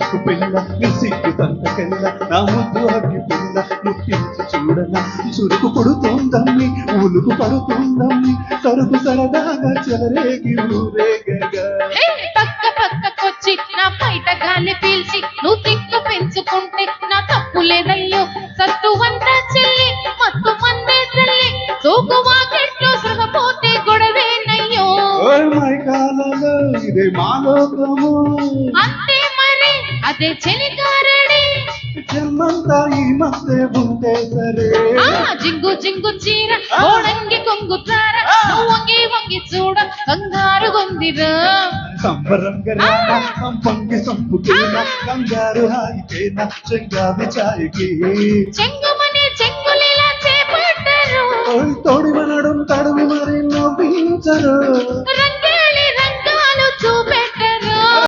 చిక్కు పిల్ల నీ సిగ్గు తంతకెల్ల నా ముద్దు అగ్గి పిల్ల ముట్టించి చూడన చురుకు పుడుతుందమ్మి ఉలుకు పడుతుందమ్మి సరుకు సరదాగా చెలరేగి ఊరేగగా. పక్క పక్కకొచ్చి నా బయట గాలి పీల్చి నువ్వు తిక్కు పెంచుకుంటే నా తప్పు లేదయ్యో. సత్తు అంతా చెల్లి మత్తు మందే తల్లి సోకు వాకెట్లో సగపోతే గొడవేనయ్యో. ఇదే మాలోకము అంతే మరి అదే చెలికారడి. జన్మంతా ఈ మధ్య ఉంటే సరే. ఆ జింగు జింగు చీర ఓడంగి కొంగుతార నువ్వు వంగి వంగి చూడ కంగారు గొందిరా. సంబరంగా రానా సంపంగి సంపుకేనా కంగారు హాయికేనా చెంగావి చాయకి చెంగుమని చెంగులిలా చేపట్టారు. తోడి మనడం తడివి మరి నవ్వించరు. రంగు